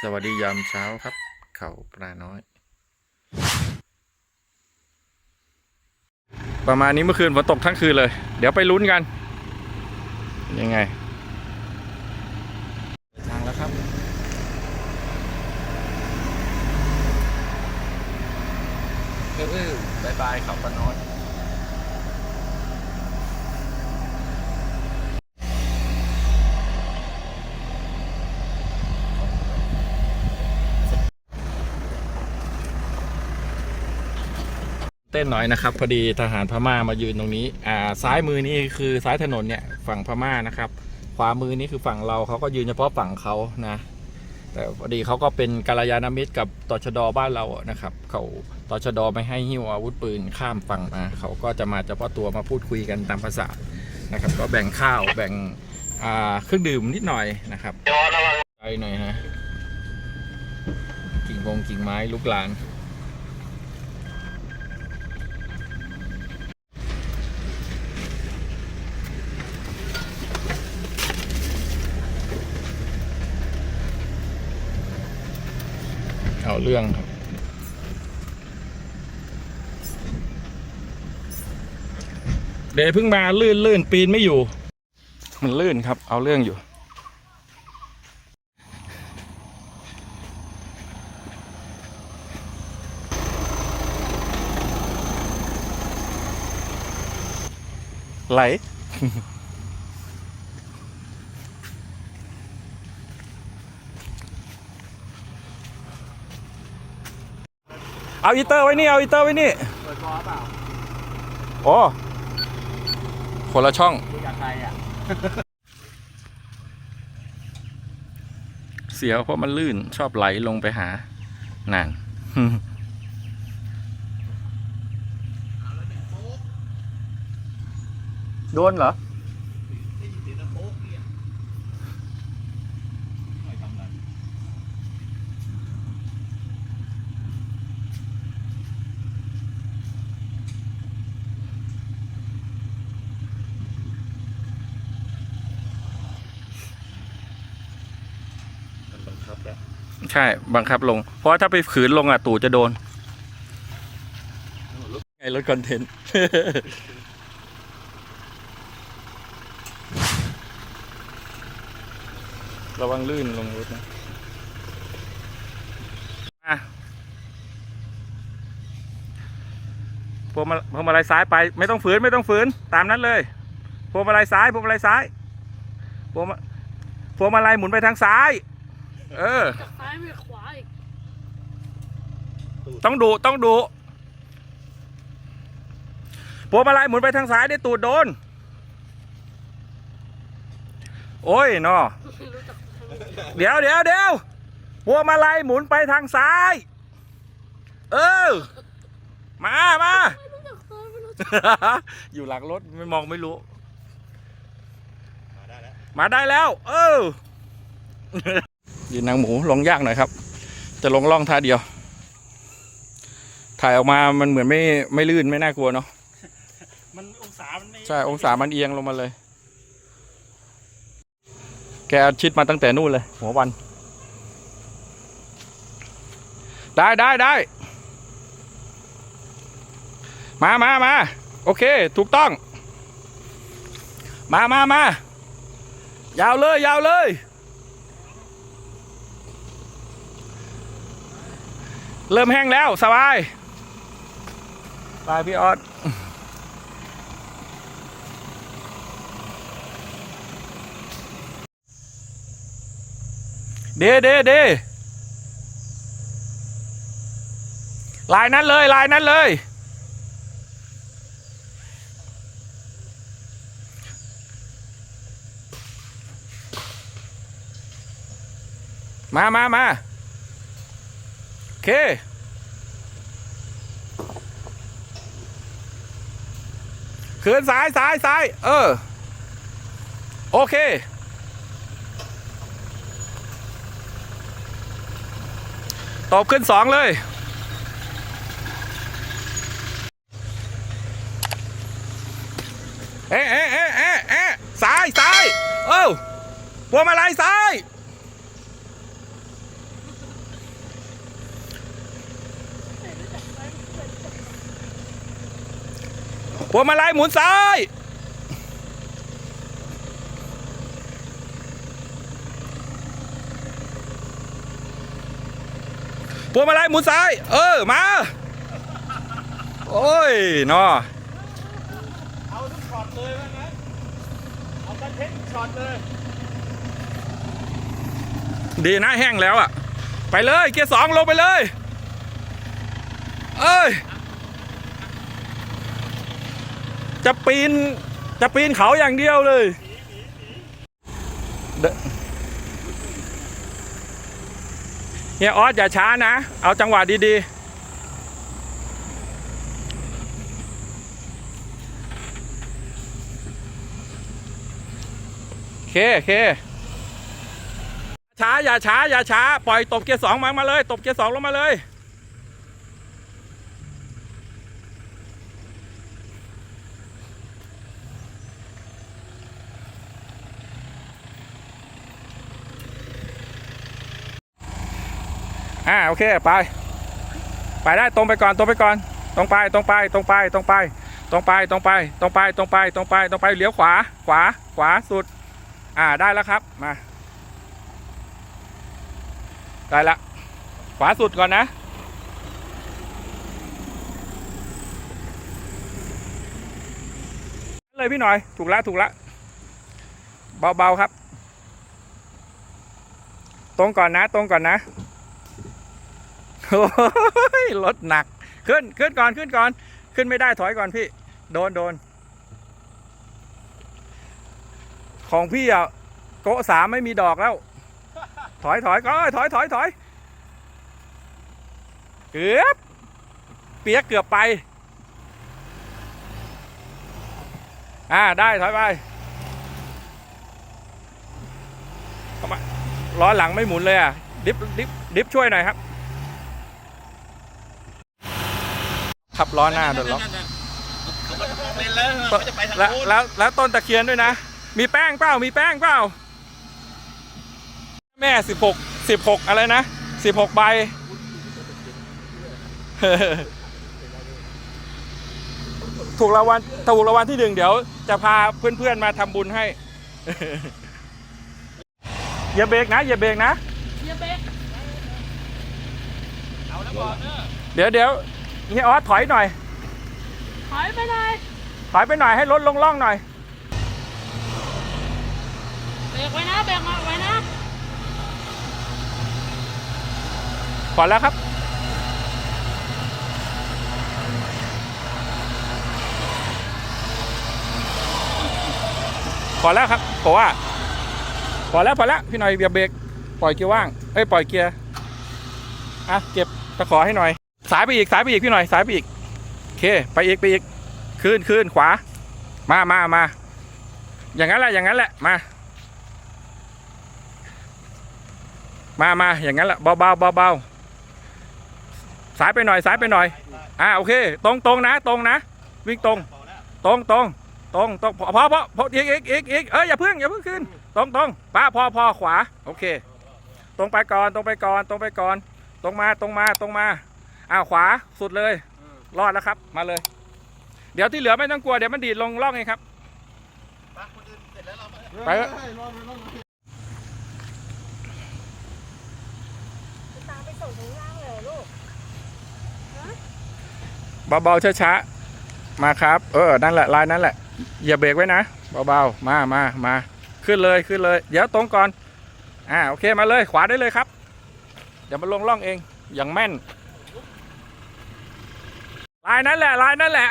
สวัสดียามเช้าครับ เขาปลาน้อย ประมาณนี้เมื่อคืนฝนตกทั้งคืนเลย เดี๋ยวไปลุ้นกัน ยังไงทางแล้วครับ เออเออบายบายเขาปลาน้อย เต้นหน่อยนะครับ พอดีทหารพม่ามายืนตรงนี้อ่าซ้ายมือนี่คือซ้ายถนนเนี่ยฝั่งพม่านะครับ ขวามือนี่คือฝั่งเราเขาก็ยืนเฉพาะฝั่งเขานะแต่พอดีเขาก็เป็นกาลยานามิตรกับตชดบ้านเรานะครับเขาตชดไม่ให้หิ้วอาวุธปืนข้ามฝั่งมาเขาก็จะมาเฉพาะตัวมาพูดคุยกันตามภาษานะครับ ก็แบ่งข้าวแบ่งอ่าเครื่องดื่มนิดหน่อยนะครับใจหน่อยฮะกิ่งวงกิ่งไม้ลูกหลาน เอาเรื่องครับ เดยวเพิ่งมาลื่นลื่นปีนไม่อยู่ มันลื่นครับ เอาเรื่องอยู่ ไหล เอาอีเตอร์ไว้นี่ เอาอีเตอร์ไว้นี่เปิดคอเปล่าโอ้คนละช่องคุยกับใครอะ เสียวเพราะมันลื่นชอบไหลลงไปหา นั่นโดนเหรอ บังคับแล้ว ใช่บังคับลง เพราะว่าถ้าไปขืนลงอะตู่จะโดนไงรถคอนเทนต์ระวังลื่นลงรถนะมาพวงมาพวงมาลัยซ้ายไป ไม่ต้องฝืนไม่ต้องฝืน ตามนั้นเลยพวงมาลัยซ้ายพวงมาลัยซ้ายพวงมาพวงมาลัยหมุนไปทางซ้าย เออ จากซ้ายไปขวาอีกต้องดูต้องดูพวงมาลัยหมุนไปทางซ้ายได้ตูดโดน โอ้ยนอไม่รู้จักเดี๋ยวเดี๋ยวเดี๋ยวพวงมาลัยหมุนไปทางซ้าย เออ มามา ไม่รู้จักซ้ายไม่รู้จักอยู่หลังรถไม่มองไม่รู้ มาได้แล้ว มาได้แล้ว เออ ยืนนางหมูลงยากหน่อยครับ จะลงล่องท่าเดียว ถ่ายออกมามันเหมือนไม่ไม่ลื่นไม่น่ากลัวเนาะมันองศามันไม่ใช่องศามันเอียงลงมาเลย แกชิดมาตั้งแต่นู่นเลย หัววัน ได้ได้ได้ มามามาโอเค ถูกต้อง มามามา ยาวเลย ยาวเลย เริ่มแห้งแล้วสบายไปพี่ออสเดเดเดลายนั้นเลยลายนั้นเลย มามามา เค คืนซ้ายซ้ายซ้าย เออ โอเค ตบขึ้นสองเลยเอ๊ะเอ๊ะเอ๊ะเอ๊ะเอ๊ะซ้ายซ้าย เอ้าพวงมาลัยซ้าย พวงมาลัยหมุนซ้ายพวงมาลัยหมุนซ้าย เออ มา โอ้ยเนาะเอาทุกช็อตเลยว่างั้นเอาคอนเทนต์ช็อตเลย ดีนะแห้งแล้วอะ ไปเลย เกียร์สองลงไปเลย เอ้ย จะปีน จะปีนเขาอย่างเดียวเลยเดเฮียออสอย่าช้านะ เอาจังหวะดีๆโอเคโอเค ช้า อย่าช้า อย่าช้า ปล่อยตบเกียร์สองมามาเลย ตบเกียร์สองลงมาเลย อ่าโอเคไป ไปได้ตรงไปก่อนตรงไปก่อนตรงไปตรงไปตรงไปตรงไปตรงไปตรงไปตรงไปตรงไปตรงไปตรงไปเลี้ยวขวาขวาขวาสุด อ่าได้แล้วครับมา ได้ละ ขวาสุดก่อนนะเลยพี่หน่อยถูกละถูกละเบาๆครับ ตรงก่อนนะ ตรงก่อนนะ โอ้ยรถหนัก ขึ้นขึ้นก่อนขึ้นก่อน ขึ้นไม่ได้ถอยก่อนพี่ โดนโดน ของพี่อะโกะสามไม่มีดอกแล้ว ถอยถอยก็ถอยถอยถอยเกือบเปียกเกือบไป อ่าได้ถอยไปเข้ามาล้อหลังไม่หมุนเลยอะดิฟดิฟดิฟช่วยหน่อยครับ ขับล้อหน้าโดนล็อกเป็นแล้วเขาจะไปทางแล้วนู้นแล้วแล้วต้นตะเคียนด้วยนะ มีแป้งเปล่า มีแป้งเปล่า แม่สิบหกสิบหกอะไรนะสิบหกใบ ถูกรางวัลถูกรางวัลที่หนึ่งเดี๋ยว จะพาเพื่อนๆมาทำบุญให้ อย่าเบรกนะ อย่าเบรกนะเฮียเบกเอาแล้วก่อนเนอะ เดี๋ยวเดี๋ยว เฮียออสถอยหน่อย ถอยไปไหนอยถอยไปหน่อยให้รถลงล่องหน่อย เบรกไว้นะเบรกมาไว้นะก่อนแล้วครับ พอแล้วครับเพราะว่า พอแล้วพอแล้วพี่หน่อยอย่าเบรกปล่อยเกียร์ว่าง เอ้ยปล่อยเกียร์ อะเก็บตะขอให้หน่อย สายไปอีกสายไปอีกพี่หน่อยสายไปอีกโอเคไปอีกไปอีกขึ้นขึ้นขวา มามามาอย่างนั้นแหละอย่างนั้นแหละมา มามาอย่างนั้นแหละเบาเบาเบาเบาสายไปหน่อยสายไปหน่อย อ่าโอเค ตรงตรงนะ ตรงนะ วิ่งตรง ตรงตรงตรงตรงพอพอพออีกอีกอีกอีกเอ้ยอย่าเพิ่งอย่าเพิ่งขึ้น ตรงตรงป้าพอพอขวา โอเค ตรงไปก่อนตรงไปก่อนตรงไปก่อน ตรงมาตรงมาตรงมา อ้าวขวาสุดเลย รอดแล้วครับ มาเลย เดี๋ยวที่เหลือไม่ต้องกลัว เดี๋ยวมันดีดลงล่องเองครับ ไปคนอื่นเสร็จแล้วเรามาไปเถอะ ตามไปส่งถึงล่างเลยเหรอลูกเบาๆช้าๆมาครับ เออ นั่นแหละลายนั่นแหละ อย่าเบรกไว้นะ เบาๆ มามามา ขึ้นเลย ขึ้นเลย เดี๋ยวตรงก่อน อ่า โอเค มาเลย ขวาได้เลยครับ เดี๋ยวมาลงล่องเอง อย่างแม่น ลายนั้นแหละลายนั้นแหละ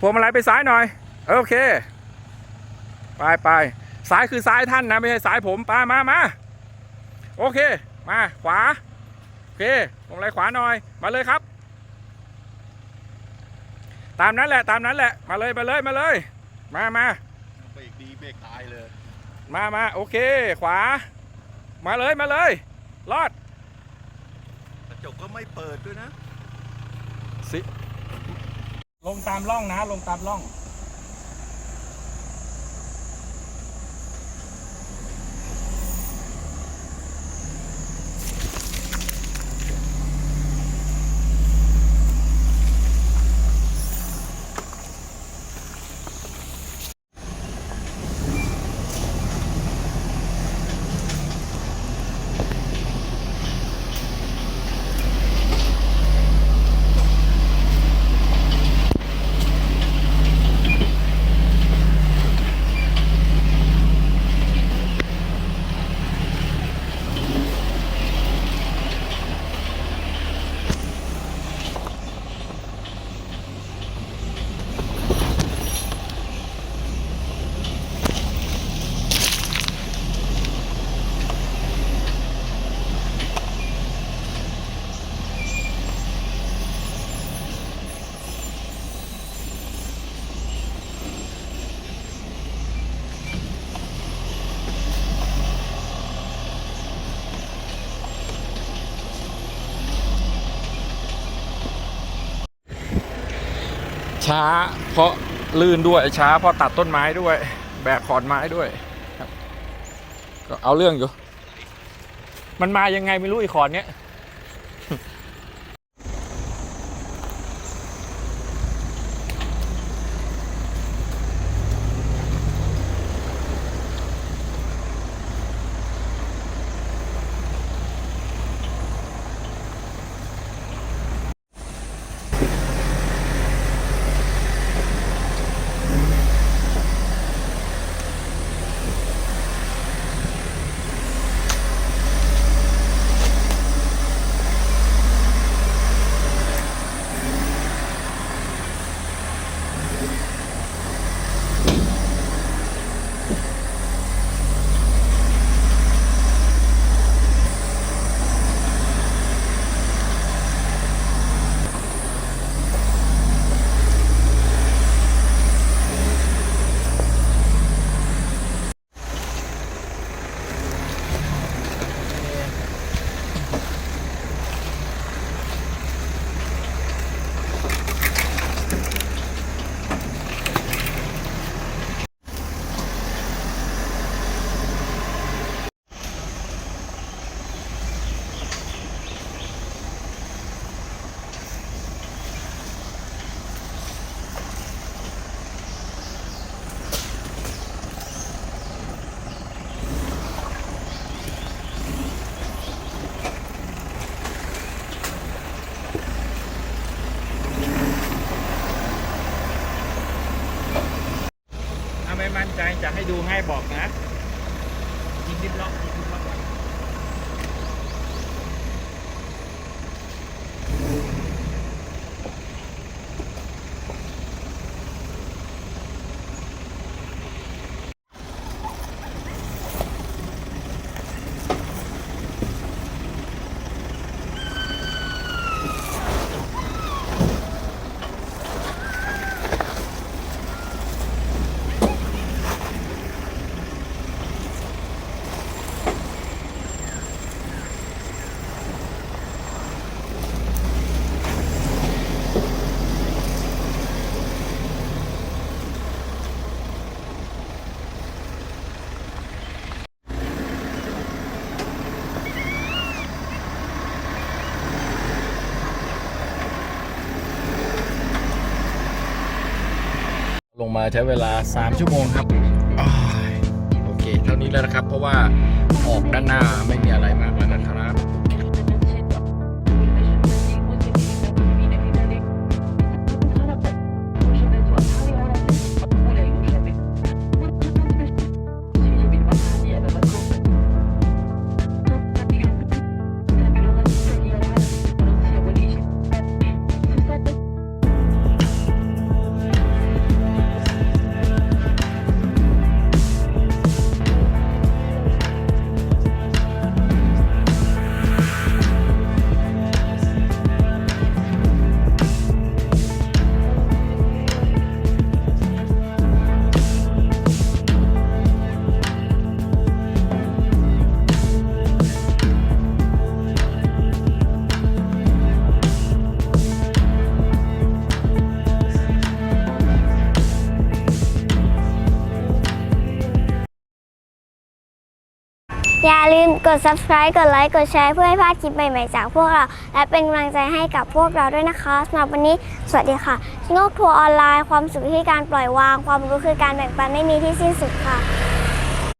พวงมาลัยไปซ้ายหน่อย โอเค ไปไปซ้ายคือซ้ายท่านนะ ไม่ใช่ซ้ายผมไปมามาโอเค มาขวา โอเคพวงมาลัยขวาหน่อย มาเลยครับ ตามนั้นแหละตามนั้นแหละ มาเลยมาเลยมาเลย มามาเบรกดีเบรกตายเลย มามาโอเค ขวา มาเลยมาเลย รอดกระ จกก็ไม่เปิดด้วยนะ สิ ลงตามร่องนะ ลงตามร่อง ช้าเพราะลื่นด้วยช้าเพราะตัดต้นไม้ด้วย แบกขอนไม้ด้วยครับ ก็เอาเรื่องอยู่ มันมายังไงไม่รู้อีขอนเนี้ย ให้บอกนะยิงดิบล็อกยิ งดิบล็อกลงมาใช้เวลา 3 ชั่วโมงครับอโอเค เท่านี้แล้วนะครับ เพราะว่าออกด้านหน้าไม่มีอะไรมาก อย่าลืมกด subscribe กดไลค์ กดแชร์เพื่อให้พลาดคลิปใหม่ๆจากพวกเรา และเป็นกำลังใจให้กับพวกเราด้วยนะคะสำหรับวันนี้ สวัสดีค่ะชิโงกทัวร์ออนไลน์ ความสุขที่การปล่อยวาง ความรู้คือการแบ่งปันไม่มีที่สิ้นสุดค่ะ